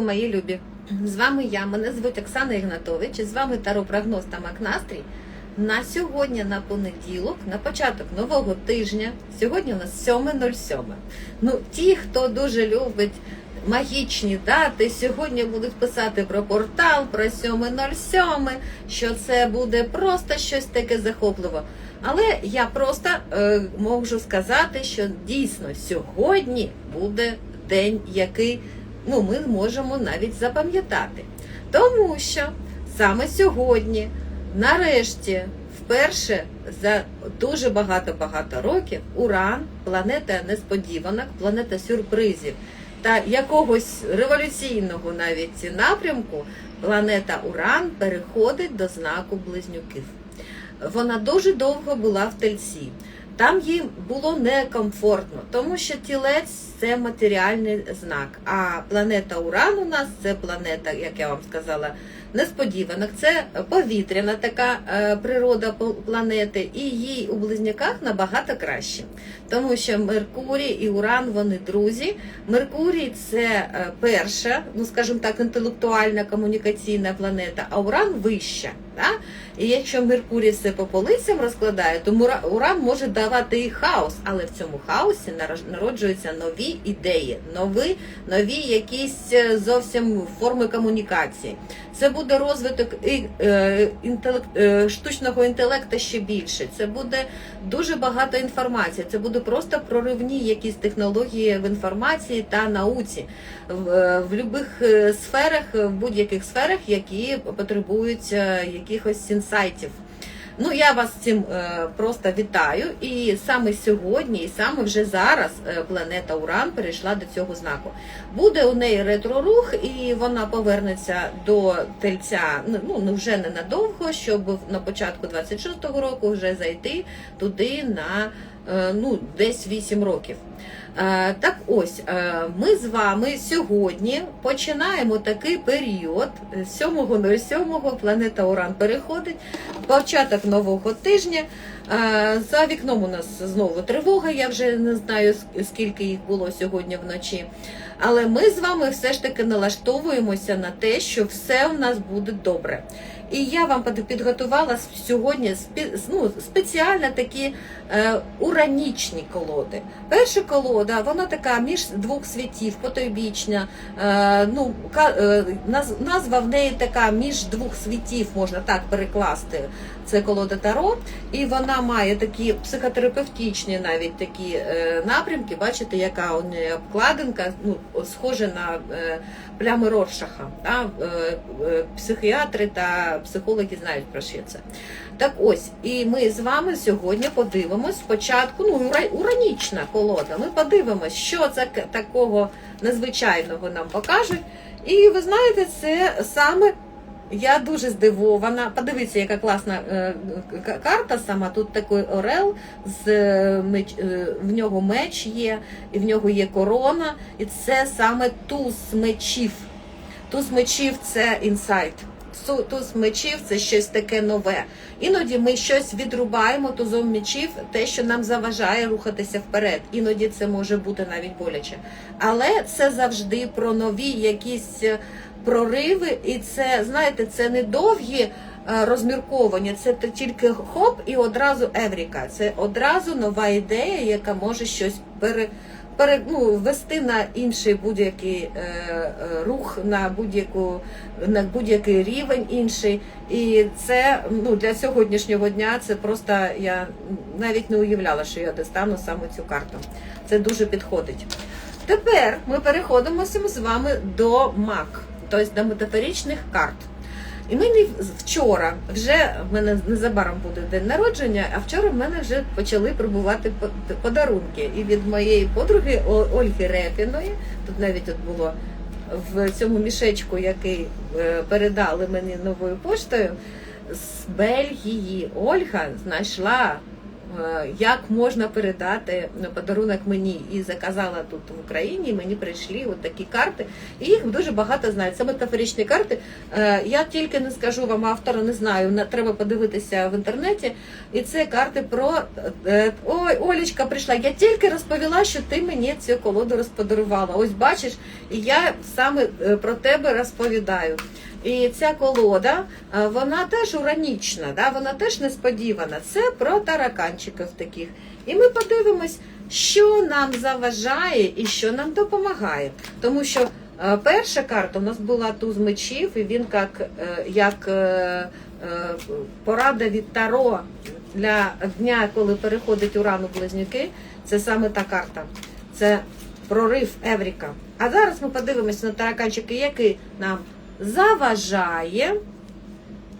Мої любі, з вами я, мене звуть Оксана Ігнатович, і з вами таропрогноз та Макнастрій. На сьогодні, на понеділок, на початок нового тижня, сьогодні у нас 7.07. Ну, ті, хто дуже любить магічні дати, сьогодні будуть писати про портал, про 7.07, що це буде просто щось таке захопливе. Але я просто е, можу сказати, що дійсно сьогодні буде день, який ну, ми можемо навіть запам'ятати. Тому що саме сьогодні, нарешті, вперше за дуже багато-багато років, Уран, планета несподіванок, планета сюрпризів та якогось революційного навіть напрямку, планета Уран переходить до знаку близнюків. Вона дуже довго була в тельці. Там їй було некомфортно, тому що тілець це матеріальний знак. А планета Уран у нас це планета, як я вам сказала, несподіванок. Це повітряна така е, природа планети, і їй у близняках набагато краще. Тому що Меркурій і Уран вони друзі. Меркурій це е, перша, ну скажімо так, інтелектуальна комунікаційна планета, а Уран вища. Да? І якщо Меркурій все по полицям розкладає, то Уран може давати і хаос, але в цьому хаосі народжуються нові ідеї, нові, нові якісь е, зовсім форми комунікації. Це буде розвиток е, інтелект, е, штучного інтелекту ще більше. Це буде дуже багато інформації. Це буде просто проривні якісь технології в інформації та науці в, в будь-яких сферах, в будь-яких сферах, які потребують якихось інсайтів. Ну, я вас цим е, просто вітаю. І саме сьогодні, і саме вже зараз е, планета Уран перейшла до цього знаку. Буде у неї ретрорух, і вона повернеться до тельця ну, ну не вже ненадовго, щоб на початку 26-го року вже зайти туди на е, ну, десь 8 роких. Е, Так ось, е, ми з вами сьогодні починаємо такий період 7.07 планета Уран переходить, початок нового тижня. Е, За вікном у нас знову тривога, я вже не знаю скільки їх було сьогодні вночі. Але ми з вами все ж таки налаштовуємося на те, що все у нас буде добре. І я вам підготувала сьогодні ну, спеціально такі е, уранічні колоди. Перша колода, вона така між двох світів, потойбічна. Е, ну, е, назва в неї така між двох світів, можна так перекласти. Це колода Таро, і вона має такі психотерапевтичні навіть такі напрямки. Бачите, яка у неї обкладинка, ну, схожа на плями Роршаха. Да? Психіатри та психологи знають про що це. Так ось, і ми з вами сьогодні подивимось спочатку, ну, ура- уранічна колода. Ми подивимось, що це такого незвичайного нам покажуть. І ви знаєте, це саме я дуже здивована. Подивіться, яка класна е, карта сама. Тут такий орел, з е, меч, е, в нього меч є, і в нього є корона, і це саме туз мечів. Туз мечів це інсайт. Туз мечів це щось таке нове. Іноді ми щось відрубаємо тузом мечів, те, що нам заважає рухатися вперед. Іноді це може бути навіть боляче. Але це завжди про нові якісь е, прориви, і це, знаєте, це не довгі е, розмірковання, це тільки хоп і одразу евріка. Це одразу нова ідея, яка може щось пере, ну, вести на інший будь-який е, е, рух, на будь-яку на будь-який рівень інший. І це ну, для сьогоднішнього дня це просто я навіть не уявляла, що я достану саме цю карту. Це дуже підходить. Тепер ми переходимо з вами до МАК, тобто до метафоричних карт. І мені вчора, вже в мене незабаром буде день народження, а вчора в мене вже почали прибувати по- подарунки. І від моєї подруги Ольги Репіної, тут навіть от було в цьому мішечку, який е, передали мені новою поштою, з Бельгії Ольга знайшла як можна передати подарунок мені. І заказала тут в Україні. Мені прийшли от такі карти. І їх дуже багато знають. Це метафоричні карти. Е, Я тільки не скажу вам автора, не знаю. Треба подивитися в інтернеті. І це карти про е, ой, Олічка прийшла. Я тільки розповіла, що ти мені цю колоду розподарувала. Ось бачиш, і я саме е, про тебе розповідаю. І ця колода, е, вона теж уранічна, да? вона теж несподівана. Це про тараканчиків таких. І ми подивимось, що нам заважає і що нам допомагає. Тому що е, перша карта у нас була туз мечів, і він як, е, як порада від Таро для дня, коли переходить уран у близнюки. Це саме та карта. Це прорив Евріка. А зараз ми подивимося на тараканчики, який нам заважає.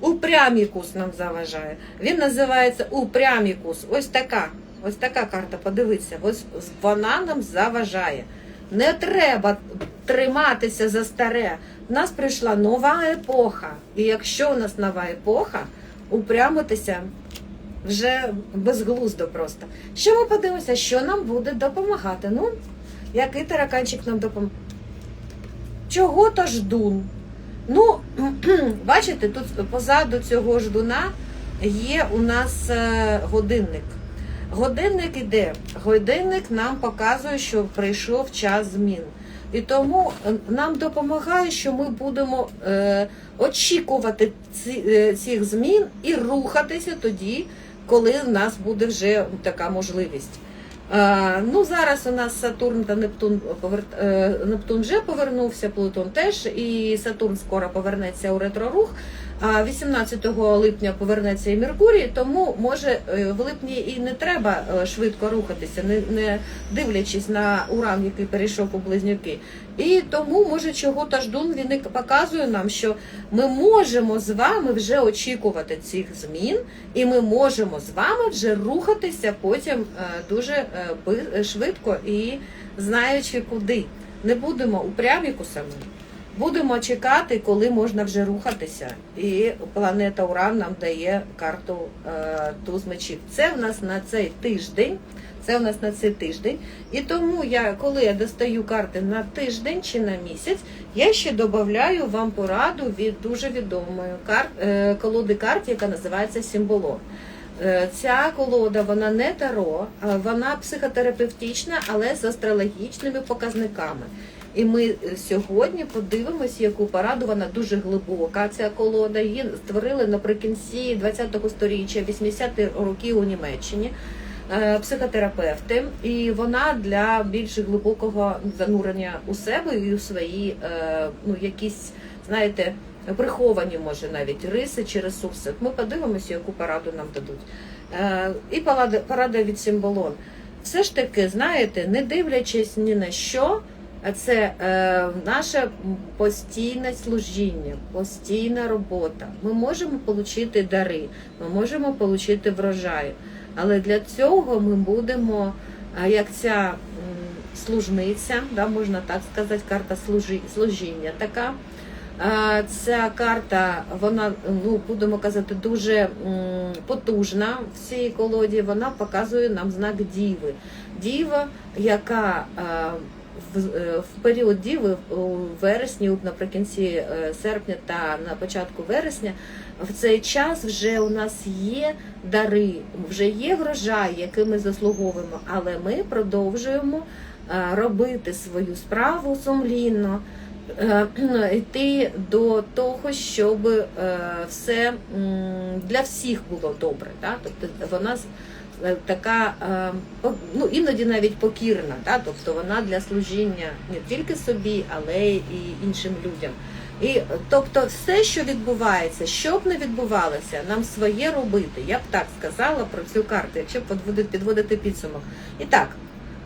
Упрямікус нам заважає. Він називається упрямікус. Ось така. Ось така карта, подивіться, ось вона нам заважає. Не треба триматися за старе. У нас прийшла нова епоха. І якщо у нас нова епоха, упрямитися вже безглуздо просто. Що ми подивимося, що нам буде допомагати? Ну, який тараканчик нам допомагає? Чого то ждун? Ну, бачите, тут позаду цього ждуна є у нас е, годинник. Годинник іде. Годинник нам показує, що прийшов час змін. І тому е, нам допомагає, що ми будемо е, очікувати ці, е, цих змін і рухатися тоді, коли в нас буде вже така можливість. Е, ну, зараз у нас Сатурн та Нептун е, Нептун вже повернувся, Плутон теж, і Сатурн скоро повернеться у ретрорух. А 18 липня повернеться і Меркурій, тому може е, в липні і не треба е, швидко рухатися, не, не дивлячись на уран, який перейшов у близнюки. І тому, може, чого та ждун він показує нам, що ми можемо з вами вже очікувати цих змін, і ми можемо з вами вже рухатися потім е, дуже швидко і знаючи куди. Не будемо упрямікусами. Будемо чекати, коли можна вже рухатися. І планета Уран нам дає карту е, туз мечів. Це в нас на цей тиждень. Це в нас на цей тиждень. І тому я, коли я достаю карти на тиждень чи на місяць, я ще додаю вам пораду від дуже відомої карт, е, колоди карт, яка називається Сімболон. Е, Ця колода вона не таро, вона психотерапевтична, але з астрологічними показниками. І ми е, сьогодні подивимося, яку пораду вона дуже глибока. Ця колода її створили наприкінці 20-го сторіччя, 80-х років у Німеччині. е, Психотерапевти, і вона для більш глибокого занурення у себе і у свої е, ну якісь, знаєте, приховані може навіть риси чи ресурси. Ми подивимося, яку пораду нам дадуть. І порада, від Сімболон. Все ж таки, знаєте, не дивлячись ні на що, а це е, наше постійне служіння, постійна робота. Ми можемо отримати дари, ми можемо отримати врожай. Але для цього ми будемо, е, як ця служниця, да, можна так сказати, карта служі, служіння така. Ця карта, вона, ну будемо казати, дуже потужна в цій колоді. Вона показує нам знак Діви. Діва, яка е, в, е, в період Діви у вересні, наприкінці е, серпня та на початку вересня, в цей час вже у нас є дари, вже є врожай, який ми заслуговуємо, але ми продовжуємо е, робити свою справу сумлінно йти до того, щоб все для всіх було добре. Да? Тобто вона така е, ну, іноді навіть покірна, да? тобто вона для служіння не тільки собі, але і іншим людям. І е, тобто, все, що відбувається, що б не відбувалося, нам своє робити. Я б так сказала про цю карту, якщо підводити, підводити підсумок. І так,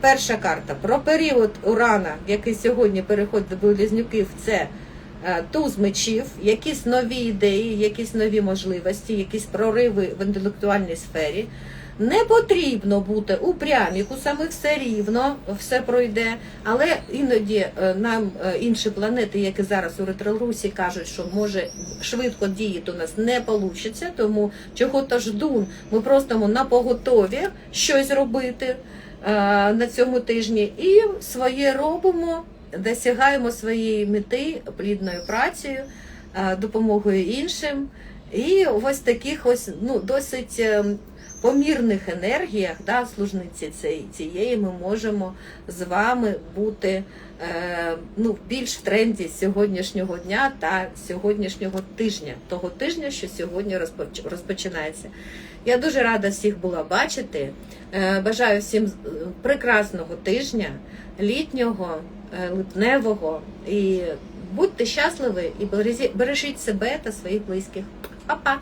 перша карта про період урана, який сьогодні переходить до близнюків, це е, туз мечів, якісь нові ідеї, якісь нові можливості, якісь прориви в інтелектуальній сфері. Не потрібно бути упрямікусами, все рівно, все пройде. Але іноді е, нам е, інші планети, які зараз у ретрорусі, кажуть, що може швидко діяти у нас не вийде, тому чого то ждун, ми просто на поготові щось робити е, на цьому тижні і своє робимо, досягаємо своєї мети плідною працею, допомогою іншим. І ось таких ось ну досить е, помірних енергіях, да, служниці цієї, ми можемо з вами бути е, ну, більш в тренді сьогоднішнього дня та сьогоднішнього тижня, того тижня, що сьогодні розпоч- розпочинається. Я дуже рада всіх була бачити. Е, Бажаю всім прекрасного тижня, літнього, е, липневого. І будьте щасливі і бережі- бережіть себе та своїх близьких. Па-па!